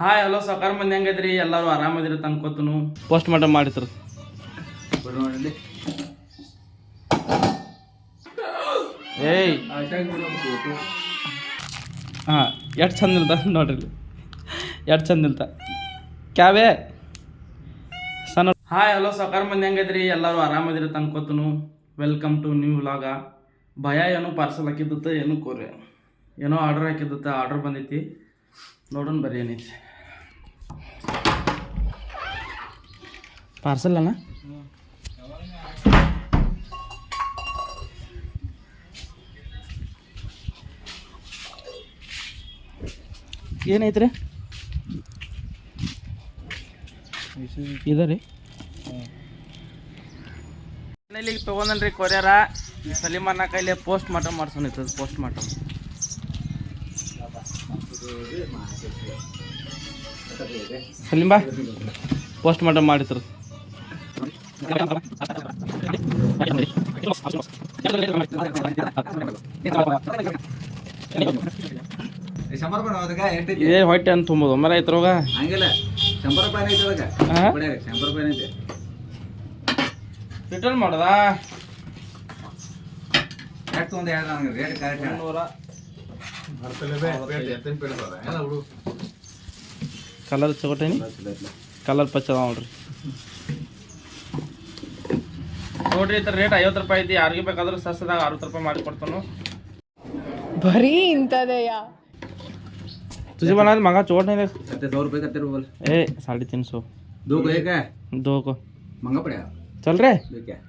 Hi hello ಸಾಕಾರ ಮಂದಿ ಹೆಂಗೈತ್ರಿ ಎಲ್ಲರೂ ಆರಾಮದಿರಿ ಅನ್ಕೋತನು ಪೋಸ್ಟ್ ಮಾರ್ಟಮ್ ಮಾಡಿದ್ರು. ಏಯ್. ಹಾಂ ಎಷ್ಟು ಚಂದ ಇಲ್ತ ನೋಡ್ರಿ. ಎಷ್ಟು ಚಂದ ಇಲ್ತ ಕ್ಯಾವೇ? ಸಣ್ಣ ಹಾಯ್ ಹಲೋ ಸಾಕಾರ ಮಂದಿ ಹೆಂಗೈತ್ರಿ ಎಲ್ಲರೂ ಆರಾಮದಿರಿ ಅನ್ಕೋತನು ವೆಲ್ಕಮ್ ಟು ನ್ಯೂ ವ್ಲಾಗ ಭಯ ಏನೋ ಪಾರ್ಸಲ್ ಹಾಕಿದ್ದತ್ತ ಏನು ಕೋರಿ ಏನೋ ಆರ್ಡರ್ ಹಾಕಿದ್ದತ್ತ ಆರ್ಡರ್ ಬಂದೈತಿ. ನೋಡೋಣ ಬರೀ ಏನೈತಿ. ಪಾರ್ಸಲ್ ಅಣ್ಣ ಏನೈತ್ರಿ ಇದರಿ? ಇಲ್ಲಿಗೆ ತಗೊಂಡನ್ರಿ ಕೊರಿಯರ. ಸಲಿಮನ್ನ ಕೈಲಿ ಪೋಸ್ಟ್ ಮಾರ್ಟಮ್ ಮಾಡ್ಸೋನೈತದ ಪೋಸ್ಟ್ ಮಾರ್ಟಮ್ ಸಲಿಂಬಾ ಪೋಸ್ಟ್ ಮಾರ್ಟಮ್ ಎಂಟೈತಿ ಇದೇ ಹೊಟ್ಟೆ ಅಂತ ತುಂಬೋದು. ಒಮ್ಮೆಲೆ ಐತ್ರೋಗ ಹಂಗಿಲ್ಲ. ಶಂಬರ್ ರೂಪಾಯಿ ಐತೆ ಅದಕ್ಕೆ ಶಂಬರ್ ರೂಪಾಯಿ ಐತಿ. ರಿಟರ್ನ್ ಮಾಡ್ದ? ಎಷ್ಟು ಒಂದು ಹೇಳ ನನಗೆ ರೇಟ್ ಕರೆಕ್ಟ್ ಹೇಳ. ಮುನ್ನೂರ ಕಲರ್ ಚೌಟೇನಿ ಕಲರ್ ಪಚ್ಚ ಅದಾವ ನೋಡ್ರಿ ನೋಡ್ರಿ ಈ ಥರ ರೇಟ್ ಐವತ್ತು ರೂಪಾಯಿ ಐತಿ ಯಾರಿಗೆ ಬೇಕಾದ್ರೂ ಸಸ್ಯದಾಗ ಅರವತ್ತು ರೂಪಾಯಿ ಮಾಡಿ ಕೊಡ್ತಾನು ಬರೀ ಇಂಥದೆಯಾ तुझे बना दे मंगा चोट नहीं देख कत्ते सौ रुपये कत्ते रुपये बोल ए साढ़े तीन सौ दो को एक है दो को महंगा पड़ेगा चल रहे दो क्या हाँ है तो हर जगह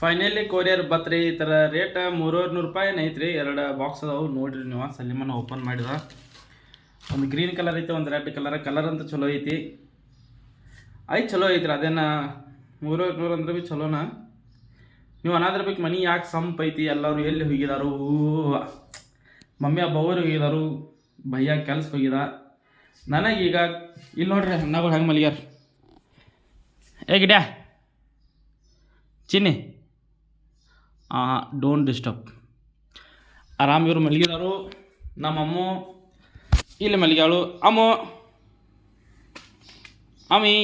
ಫೈನಲಿ ಕೊರಿಯರ್ ಬತ್ರಿ ಈ ಥರ ರೇಟ್ ಮೂರುವರೆ ನೂರು ರೂಪಾಯಿ ಐತ್ರಿ. ಎರಡು ಬಾಕ್ಸ್ ಅದಾವು. ನೋಡಿರಿ ನೀವು ಸಲಿಮನ ಓಪನ್ ಮಾಡಿದ. ಒಂದು ಗ್ರೀನ್ ಕಲರ್ ಐತೆ, ಒಂದು ರೆಡ್ ಕಲರ್ ಕಲರ್ ಅಂತ ಚಲೋ ಐತಿ. ಐ ಚಲೋ ಐತ್ರಿ, ಅದೇನ ಮೂರುವರೆ ನೂರು ಅಂದ್ರೆ ಭೀ ಚಲೋನ. ನೀವು ಅನಾದ್ರ ಬೇಕು ಮನಿ ಯಾಕೆ ಸಂಪ್ ಐತಿ, ಎಲ್ಲರೂ ಎಲ್ಲಿ ಹೋಗಿದಾರು? ಮಮ್ಮಿ ಹಬ್ಬವರು ಹೋಗಿದಾರು. ಭಯ್ಯ ಕೆಲ್ಸಕ್ಕೆ ಹೋಗಿದ. ನನಗೀಗ ಇಲ್ಲಿ ನೋಡ್ರಿ ಅಣ್ಣಗಳು ಹೆಂಗೆ ಮಲಿಗ್ಯಾರ. ಏ ಚಿನ್ನಿ. ಡೋಂಟ್ ಡಿಸ್ಟರ್ಬ್ ಆರಾಮ್ ಇವರು ಮಲಗಿದಾರು. ನಮ್ಮ ಅಮ್ಮ ಇಲ್ಲಿ ಮಲಗ್ಯಾಳು. ಅಮ್ಮ ಅಮ್ಮಿ.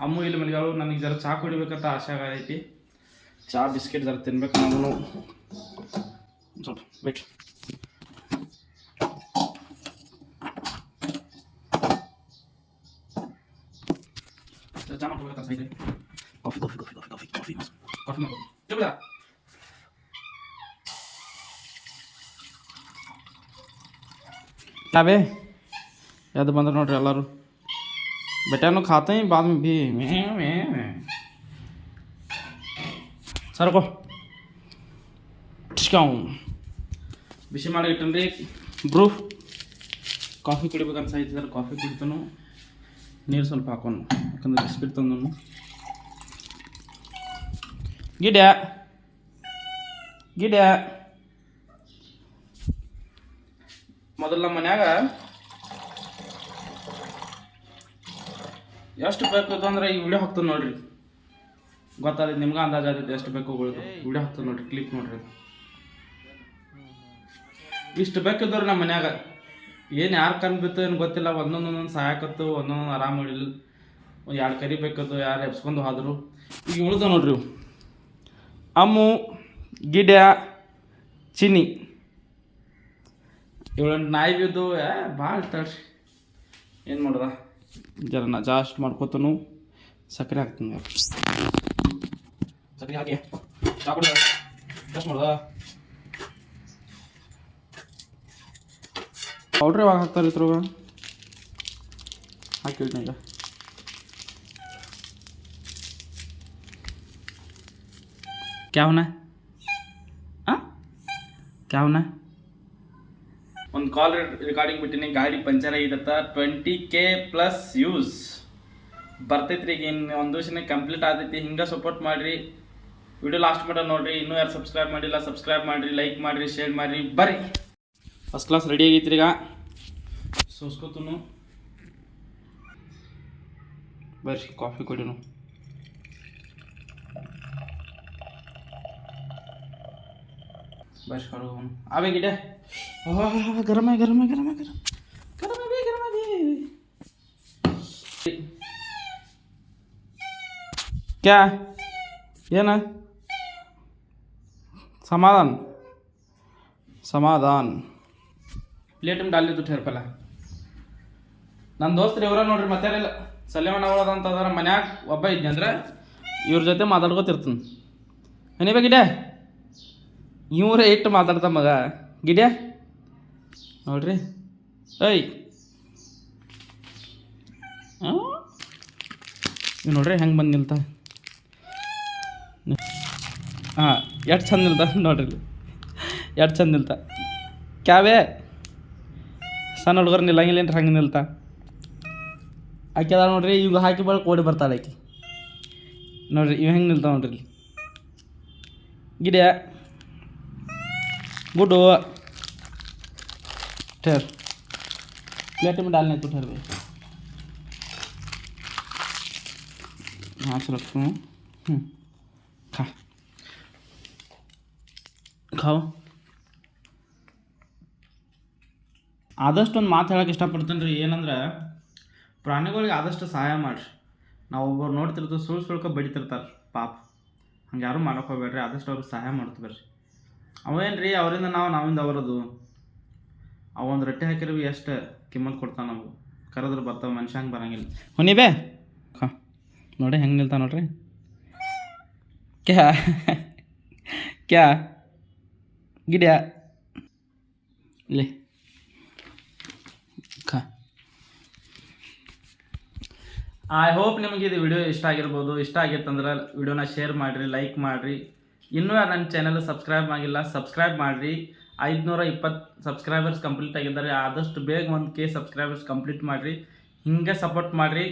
ಅಮ್ಮ ಇಲ್ಲಿ ಮಲಗ್ಯಾಳು. ನನಗೆ ಜರ ಚಹಾ ಕುಡಿಬೇಕಂತ ಆಸೆ ಆಗೈತಿ. ಚಹಾ ಬಿಸ್ಕೆಟ್ ಜರ ತಿನ್ಬೇಕು ನಾನು ಸ್ವಲ್ಪ coffee coffee coffee coffee coffee coffee coffee. Coffee ಮಾಡ್ಕೊ ಚುಪ್ಪ ಯಾವೇ ಯಾವ್ದು ಬಂದ್ರೆ ನೋಡ್ರಿ ಎಲ್ಲರೂ बेटा खाते हैं बाद में भी मैं मैं मैं ಸರ್ಕೋ ಟಿಸ್ಕಾವು ಬಿಸಿ ಮಾಡಿ ಇಟ್ಟನ್ರಿ ಬ್ರೂ ಕಾಫಿ ಕುಡಿಬೇಕಂತ ಸಾಯ್ತಿದ್ದಾರೆ ಕಾಫಿ ಕುಡಿತಾನು ನೀರು ಸ್ವಲ್ಪ ಹಾಕೋನು ಯಾಕಂದ್ರೆ ಬಿಸ್ಕಿಟ್ ತಂದನು ಗಿಡ್ಯ ಗಿಡ್ಯ ಮೊದಲು ನಮ್ಮ ಮನ್ಯಾಗ ಎಷ್ಟು ಬೇಕು ಅಂದ್ರೆ ಈ ವಿಡಿಯೋ ಹಾಕ್ತದೆ ನೋಡ್ರಿ. ಗೊತ್ತಾದ ನಿಮ್ಗೆ ಅಂದಾಜು ಆದ ಎಷ್ಟು ಬೇಕು ವಿಡಿಯೋ ಹಾಕ್ತದೆ ನೋಡ್ರಿ ಕ್ಲಿಕ್ ನೋಡ್ರಿ. ಇಷ್ಟು ಬೇಕಿದ್ದವ್ರು ನಮ್ಮ ಮನ್ಯಾಗ. ಏನು ಯಾರು ಕಣ್ ಬಿತ್ತು ಏನು ಗೊತ್ತಿಲ್ಲ ಒಂದೊಂದು ಒಂದೊಂದು ಸಹಾಯಕತ್ತು ಒಂದೊಂದು ಆರಾಮ ಇಳಿಲ್ಲ ಒಂದು ಎರಡು ಕರಿ ಬೇಕತ್ತು ಯಾರು ಎಬ್ಸ್ಕೊಂಡು ಹೋದ್ರು. ಈಗ ಉಳಿದು ನೋಡ್ರಿ. ಅಮ್ಮು ಗಿಡ ಚಿನ್ನಿ. ಇವಳಂತ ನಾಯಿ ಬಿದ್ದು ಭಾಳ ತಡ್ರಿ ಏನು ಮಾಡ್ದ? ಜರ ನಾ ಜಾಸ್ಟ್ ಮಾಡ್ಕೋತನು ಸಕ್ಕರೆ ಹಾಕ್ತೀನಿ ಸಕ್ಕರೆ ಹಾಕಿ ಮಾಡ್ದ? ಪೌಡ್ರ್ ಯಾವಾಗ ಹಾಕ್ತಾರೆ ಇದ್ರಾಗ ಹಾಕಿಲ್ನ ಈಗ. ಕ್ಯಾವನ? ಹಾಂ ಕ್ಯಾವನ? ಒಂದು ಕಾಲ್ ರೆಕಾರ್ಡಿಂಗ್ ಬಿಟ್ಟಿನಿ ಗಾಡಿ ಪಂಚರ್ ಆಗಿದತ್ತ ಟ್ವೆಂಟಿ ಕೆ ಪ್ಲಸ್ ಯೂಸ್ ಬರ್ತೈತ್ರಿ ಈಗ ಇನ್ನು ಒಂದು ದಿವಸನೇ ಕಂಪ್ಲೀಟ್ ಆದೈತಿ ಹಿಂಗೆ ಸಪೋರ್ಟ್ ಮಾಡಿರಿ. ವಿಡಿಯೋ ಲಾಸ್ಟ್ ಮಟ್ಟ ನೋಡಿರಿ, ಇನ್ನೂ ಯಾರು ಸಬ್ಸ್ಕ್ರೈಬ್ ಮಾಡಿಲ್ಲ ಸಬ್ಸ್ಕ್ರೈಬ್ ಮಾಡಿರಿ ಲೈಕ್ ಮಾಡಿರಿ ಶೇರ್ ಮಾಡಿರಿ, ಬರ್ರಿ. ಫಸ್ಟ್ ಕ್ಲಾಸ್ ರೆಡಿ ಆಗೈತ್ರಿ ಈಗ. ಸೋಸ್ಕೊತನು. ಬರ್ರಿ ಕಾಫಿ ಕೊಡಿನು. ಬರ್ರಿ ಹೊರಗೆ ಹೋಗೋಣ ಆವೆ ಗಿಡ ಗರಮ ಗರಮ ಗರಮ ಗರಮ ಗರಮ ಬೇ ಗರಮ ಬೇ क्या ये ना समाधान ಸಮಾಧಾನ್ ಪ್ಲೇಟ್ ಡಾಲ್ ತು ठेर ಪಲ ನನ್ನ ದೋಸ್ತರು ಇವರ ನೋಡ್ರಿ ಮತ್ತೆ ಇಲ್ಲ ಸಲ್ಯಮಣ್ಣ ಅವಳದ ಅಂತ ಅದಾರ ಮನ್ಯಾಗ ಒಬ್ಬ ಇದ್ನಿ ಅಂದ್ರೆ ಇವ್ರ ಜೊತೆ ಮಾತಾಡ್ಕೋತಿರ್ತೀನಿ ಏನೇ ಗಿಡ ಇವರೇ ಇಟ್ಟು ಮಾತಾಡ್ತ ಮಗ. ಗಿಡ ನೋಡ್ರಿ. ಇವ್ ನೋಡ್ರಿ ಹೆಂಗೆ ಬಂದು ನಿಲ್ತ. ಹಾಂ ಎಷ್ಟು ಚಂದ ನಿಲ್ತ ನೋಡ್ರಿ ಎಷ್ಟು ಚಂದ ನಿಲ್ತ. ಕ್ಯಾವೇ? ಸಣ್ಣ ಹುಡುಗರು ನಿಲ್ಲಂಗಿಲ್ಲ ಏನ್ರಿ ಹಂಗೆ ನಿಲ್ತ? ಆಕೆ ಅದ ನೋಡ್ರಿ, ಇವಾಗ ಹಾಕಿ ಬಳಕೆ ಓಡಿ ಬರ್ತಾಳೆ ಆಕೆ. ನೋಡ್ರಿ, ಇವ ಹೆಂಗೆ ನಿಲ್ತಾವ ನೋಡ್ರಿ ಇಲ್ಲಿ. ಗಿಡ ಗುಡ್ಡು ठहर प्लेट में डालने तो ठहर भाई यहाँ से रखता हूँ हम्म, खा खाओ ಆದಷ್ಟು ಒಂದು ಮಾತು ಹೇಳಕ್ಕೆ ಇಷ್ಟಪಡ್ತೇನೆ ರೀ ಏನಂದ್ರೆ ಪ್ರಾಣಿಗಳಿಗೆ ಆದಷ್ಟು ಸಹಾಯ ಮಾಡಿರಿ ನಾವು ಒಬ್ಬರು ನೋಡ್ತಿರ್ತೀವಿ ಸುಳ್ಳು ಸುಳ್ಕ ಬಡಿತಿರ್ತಾರೆ ಪಾಪ ಹಂಗೆ ಯಾರೂ ಮಾಡಕ್ಕೆ ಹೋಗ್ಬೇಡ್ರಿ ಆದಷ್ಟು ಅವ್ರಿಗೆ ಸಹಾಯ ಮಾಡ್ತೀವಿ ಬರ್ರಿ ಅವೇನು ರೀ ಅವರಿಂದ ನಾವು, ನಾವಿಂದ ಅವರದು. ಅವ ಒಂದು ರೊಟ್ಟಿ ಹಾಕಿರೋ ಎಷ್ಟು ಕಿಮ್ಮತ್ ಕೊಡ್ತಾನ ನಾವು ಕರೆದ್ರೆ ಬರ್ತಾವೆ, ಮನುಷ್ಯ ಹಂಗೆ ಬರಂಗಿಲ್ಲ. ಹೊನಿ ಹಾ ನೋಡಿ ಹೆಂಗೆ ನಿಲ್ತಾ ನೋಡ್ರಿ. ಕ್ಯಾ ಕ್ಯಾ, ಗಿಡ್ಯಾ. ಇಲ್ಲಿ ಐ ಹೋಪ್ ನಿಮಗೆ ಇದು ವಿಡಿಯೋ ಇಷ್ಟ ಆಗಿರ್ಬೋದು. ಇಷ್ಟ ಆಗಿತ್ತಂದ್ರೆ ವಿಡಿಯೋನ ಶೇರ್ ಮಾಡಿರಿ ಲೈಕ್ ಮಾಡಿರಿ. ಇನ್ನೂ ಯಾರು ನನ್ನ ಚಾನಲ್ ಸಬ್ಸ್ಕ್ರೈಬ್ ಆಗಿಲ್ಲ ಸಬ್ಸ್ಕ್ರೈಬ್ ಮಾಡಿರಿ. ಐದುನೂರ ಇಪ್ಪತ್ತು ಸಬ್ಸ್ಕ್ರೈಬರ್ಸ್ ಕಂಪ್ಲೀಟ್ ಆಗಿದ್ದಾರೆ. ಆದಷ್ಟು ಬೇಗ ಒಂದು ಕೆ ಸಬ್ಸ್ಕ್ರೈಬರ್ಸ್ ಕಂಪ್ಲೀಟ್ ಮಾಡಿರಿ. ಹಿಂಗೆ ಸಪೋರ್ಟ್ ಮಾಡಿರಿ.